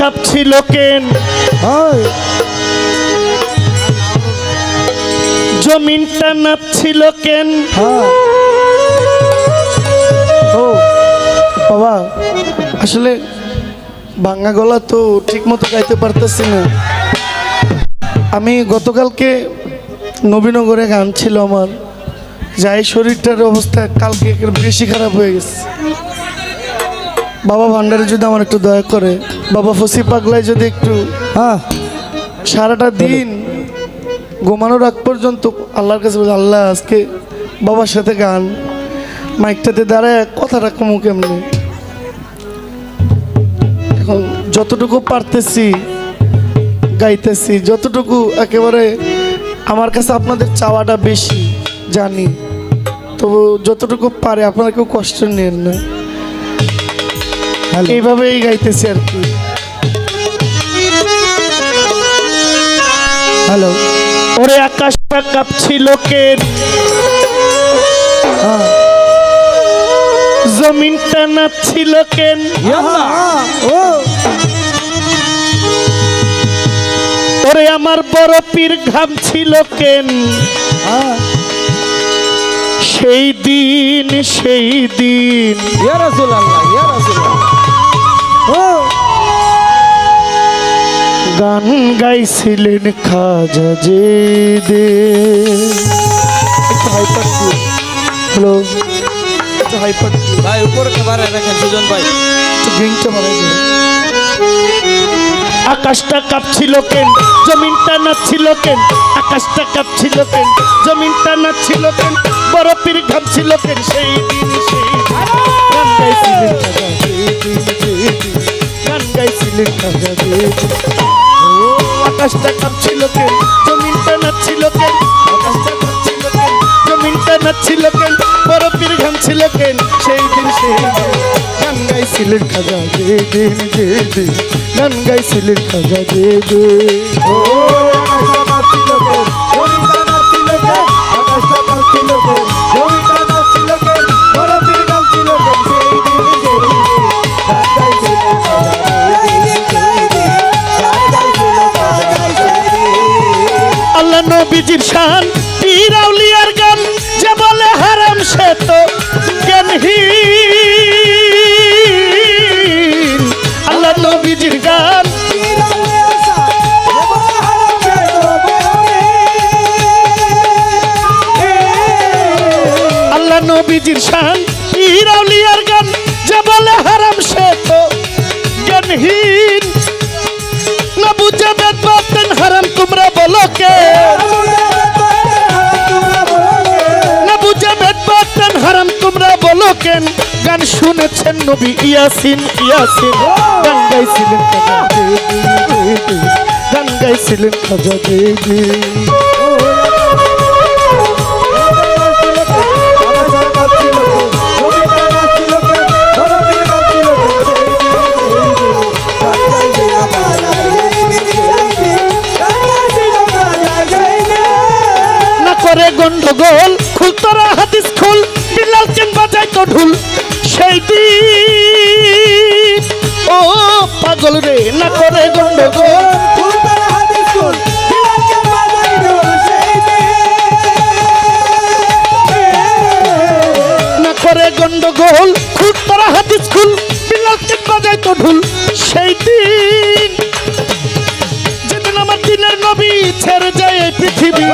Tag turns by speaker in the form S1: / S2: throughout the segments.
S1: কাঁপছিল কেন? জমিনটা নাচছিল কেন?
S2: হ্যাঁ। ও বাবা আসলে ভাঙ্গা গলা তো ঠিক মতো গাইতে পারতেছি না। আমি গতকালকে নবীনগরে গান ছিল আমার। যাই শরীরটার অবস্থা কালকে বেশি খারাপ হয়ে গেছে। বাবা ভান্ডারে যদি আমার একটু দয়া করে বাবা ফসি পাগলায় যদি একটু
S3: হ্যাঁ
S2: সারাটা দিন ঘুমানোর আগ পর্যন্ত আল্লাহর কাছে বলি, আল্লাহ আজকে বাবার সাথে গান মাইকটাতে দাঁড়ায় কথাটা কমু কেমনি? এখন যতটুকু পারতেছি গাইতেছি যতটুকু একেবারে আমার কাছে আপনাদের চাওয়াটা বেশি জানি। তবু যতটুকু পারে আপনারা কেউ কষ্ট নেন না। এইভাবেই গাইতেছি আর কি।
S3: হ্যালো।
S1: ওরে আকাশটা কাঁপছিল কেন
S3: হ্যাঁ।
S1: জমিনটা নাচছিল কেন ওরে আমার বড় পীর ঘাম ছিল কেন
S3: হ্যাঁ।
S1: সেই দিন সেই দিন। গান গাইছিলেন খাজা যে দে
S2: হ্যালো।
S4: ভাই উপরে খাবারে রাখেন সুজন ভাই।
S2: একটু দিও।
S1: আকাশটা কাঁপছিল কেন? জমিনটা নাচছিল কেন? আকাশটা কাঁপছিল কেন? জমিনটা নাচছিল কেন? বড় পীর ঘামছিল কেন? সেই দিন সেই গান গাইছিলেন খাজা যে দিন গান গাইছিলেন খাজা যে আকাশটা কাঁপছিল কেন? জমিনটা নাচছিল কেন? আকাশটা কাঁপছিল কেন? জমিনটা নাচছিল কেন? বড় পীর ঘামছিল কেন? সেই দিন সেই গান গাইছিলেন খাজা যে দিন যে দিন গান গাইছিলেন খাজা দিন ও নবীজির শান পীর আউলিয়ার গান, যে বলে হারাম সে তো জ্ঞানহীন। আল্লাহ নবীজির গান। আল্লাহ নবীজির শান পীর আউলিয়ার গান, যে বলে হারাম সে তো জ্ঞানহীন। না বুঝে বেদ হারাম, তোমরা বলো কে না তোমরা বলো কেন গান শুনেছেন নবী ইয়াসিন ইয়াসিন। গান গাইছিলেন গান গাইছিলেন খাজা দেবী। তোরা হাদিস খুল বিলাল কেন বাজাই তো ঢুল। সেই দিন ও পাগল রে, না করে গন্ডগোল। না গন্ডগোল খুল তোরা হাদিস খুল বিলাল কেন বাজাই তো ঢুল। সেই দিন যেদিন আমার দিনের নবী ছেড়ে যায় পৃথিবী।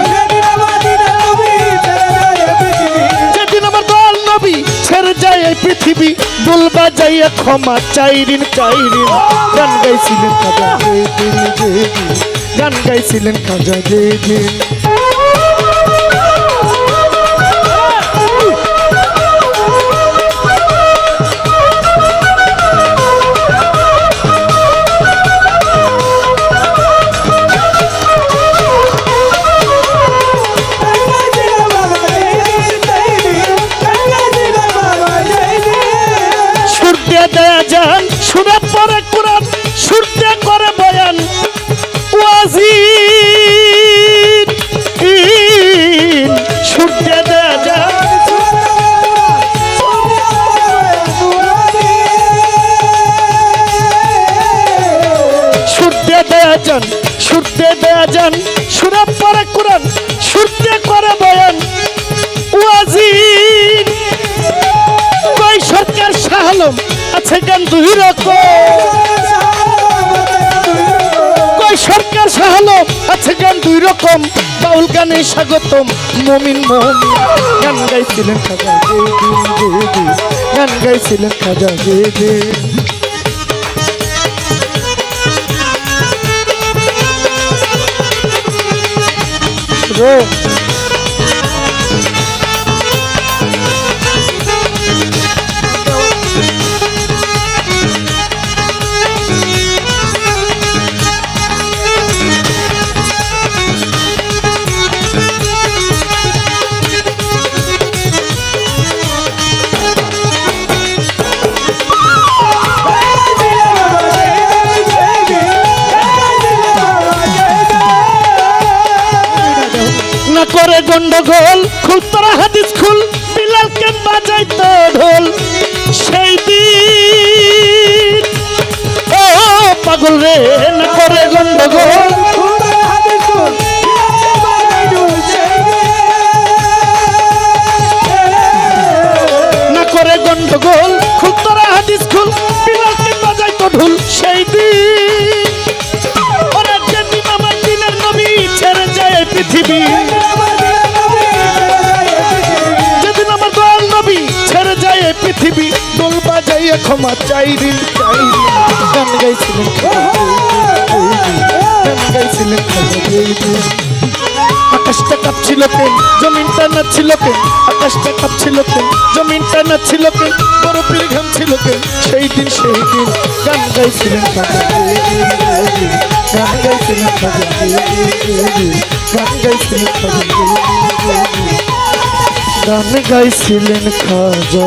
S1: পৃথিবী বলবা যাইয়া ক্ষমা চাইরিন চাইরিন। গান গাইছিলেন খাজা যে দিন যে দিন গান গাইছিলেন খাজা যে সূর্যে সূর্যে দেয়া যান সূর্যে দেয়া যান সুরাপ পরে কোরআন সূর্যে করে বয়ান। ওয়াজির কই সরকার শাহালম আছে গান দুই রকম? সরকার হলো আছে গান দুই রকম। বাউল গানে স্বাগতম মমিন মমিন গান গাইছিলেন খাজা গান গাইছিলেন খাজা জে জে রে। করে গন্ডগোল খুব তোরা হাদিস খুল, বিলালকে বাজাইতো ঢোল। সেই দিন, ও পাগল রে, না করে গন্ডগোল ক্ষমা চাই দিন চাই দিন গান গাইছিলেন গান গাইছিলেন আকাশটা কাঁপছিল কেন জমিনটা নাচছিল কেন আকাশটা কাঁপছিল কেন জমিনটা নাচছিল কেন বরফের ঘাম ছিল কেন সেই দিন সেই দিন গান গাইছিলেন গান গাইছিলেন গান গাইছিলেন গান গাইছিলেন খাজা